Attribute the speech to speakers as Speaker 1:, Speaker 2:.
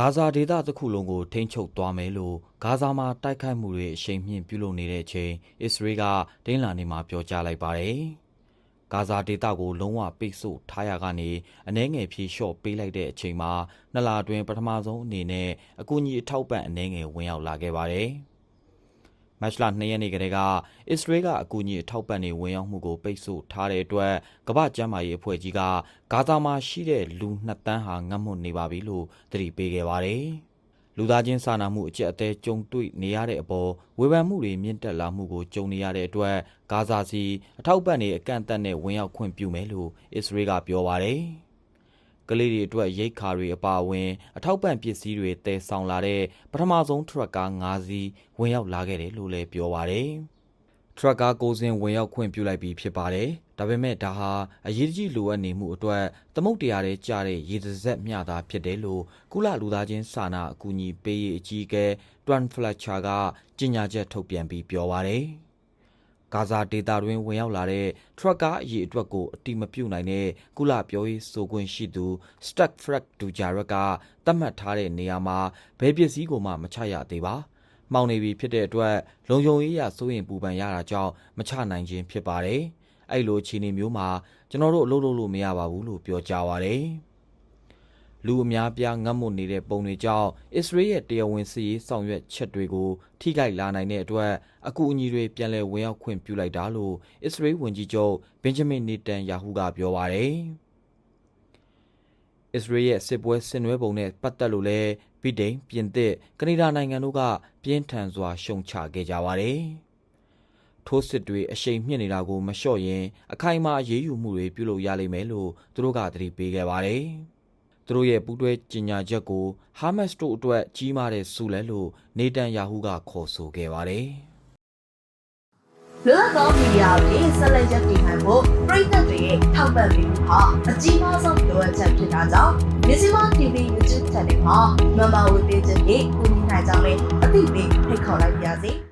Speaker 1: ဂါဇာဒေသတစ်ခုလုံးကိုထိန်းချုပ်သွားမယ်လို့ဂါဇာမှာတိုက်ခိုက်မှုတွေအရှိန်မြင့်ပြုလုပ်နေတဲ့အချိန်အစ္စရေးကဒင်းလာနေမှာပြောကြားလိုက်ပါတယ်။ဂါဇာဒေသကိုလုံးဝပိတ်ဆို့ထားရကနေအနှဲငယ်ဖြေလျှော့ပေးလိုက်တဲ့အချိန်မှာနှစ်လအတွင်းပထမဆုံးအနေနဲ့အကူအညီအထောက်ပံ့အနှဲငယ်ဝင်ရောက်လာခဲ့ပါတယ်။ မတ်လ2ရက်နေ့ကတည်းကအစ္စရေးကအကူအညီအထောက်ပံ့တွေဝင်ရောက်မှုကိုပိတ်ဆို့ထားတဲ့အတွက်ကမ္ဘာ့ကျန်းမာရေးအဖွဲ့ကြီးကဂါဇာမှာရှိတဲ့လူ2တန်းဟာငတ်မွတ်နေပါပြီလို့သတိပေးခဲ့ပါတယ်။လူသားချင်းစာနာမှုအကျက်အသေးကြုံတွေ့နေရတဲ့အပေါ်ဝေဖန်မှုတွေမြင့်တက်လာမှုကိုကြုံနေရတဲ့အတွက်ဂါဇာစီအထောက်ပံ့တွေအကန့်အသတ်နဲ့ဝင်ရောက်ခွင့်ပြုမယ်လို့အစ္စရေးကပြောပါတယ်။ ကလေးတွေအတွက်ရိတ်ခါတွေအပါအဝင် အထောက်ပံ့ပစ္စည်းတွေတည်ဆောင်လာတဲ့ပထမဆုံးထရက်ကား၅စီးဝင်ရောက်လာခဲ့တယ်လို့လည်းပြောပါတယ်။ထရက်ကားကိုစင်ဝင်ရောက်ခွင့်ပြုလိုက်ပြီးဖြစ်ပါတယ်။ဒါပေမဲ့ဒါဟာအရေးကြီးလိုအပ်နေမှုအတွက်သမုတ်တရားတွေကြားတဲ့ရေစက်မျှတာဖြစ်တယ်လို့ကုလလူသားချင်းစာနာအကူအညီပေးရေးအကြီးအကဲတွမ်ဖလက်ချာကကြေညာချက်ထုတ်ပြန်ပြီးပြောပါတယ်။ ဂါဇာဒေတာတွင်ဝင်ရောက်လာတဲ့ထရက်ကားအရေးအတွက်ကိုအတိမပြုတ်နိုင်တဲ့ကုလပြောရေးဆိုခွင့်ရှိသူစတက်ဖရက်ဒူဂျာရက်ကသတ်မှတ်ထားတဲ့နေရာမှာဘယ်ပစ္စည်းကိုမှမချရသေးပါ။မှောင်နေပြီဖြစ်တဲ့အတွက်လုံခြုံရေးအရစိုးရင်ပူပန်ရတာကြောင့်မချနိုင်ခြင်းဖြစ်ပါတယ်။အဲ့လိုအခြေအနေမျိုးမှာကျွန်တော်တို့အလုပ်လုပ်လို့မရပါဘူးလို့ပြောကြားပါရတယ်။ လူအများပြားငတ်မွတ်နေတဲ့ပုံတွေကြောင့်အစ္စရေးရဲ့တရားဝင်စီရေးဆောင်ရွက်ချက်တွေကိုထိခိုက်လာနိုင်တဲ့အတွက်အကူအညီတွေပြန်လည်ဝင်ရောက်ခွင့်ပြုလိုက်တာလို့အစ္စရေးဝန်ကြီးချုပ်ဘင်ဂျမင်နေတန်ယာဟုကပြောပါတယ်။အစ္စရေးရဲ့စစ်ပွဲဆင်နွှဲပုံနဲ့ပတ်သက်လို့လည်းဗြိတိန်ပြင်သစ်ကနေဒါနိုင်ငံတို့ကပြင်းထန်စွာရှုံချခဲ့ကြပါတယ်။ထိုးစစ်တွေအရှိန်မြင့်နေတာကိုမလျှော့ရင်အခိုင်အမာအရေးယူမှုတွေပြုလုပ်ရလိမ့်မယ်လို့သူတို့ကသတိပေးခဲ့ပါတယ်။ သူတို့ရဲ့ပူးတွဲကြေညာချက်ကိုဟာမတ်စ်တို့အတွက်ကြီးမားတဲ့ဆုလဲလို့နေတန်ယာဟုကခေါ်ဆိုခဲ့ပါတယ်။
Speaker 2: လွတ်လပ်သောမီဒီယာတွေဆက်လက်ရပ်တည်နိုင်ဖို့ပြည်သက်တွေရဲ့ထောက်ပံ့ပေးမှုဟာအကြီးမားဆုံးလိုအပ်ချက်ဖြစ်တာကြောင့်မြစီမ TV YouTube Channel မှာ Member ဝင်ပေးခြင်းဖြင့်ကူညီနိုင်ကြမယ်အသိပေးဖိတ်ခေါ်လိုက်ပါရစေ။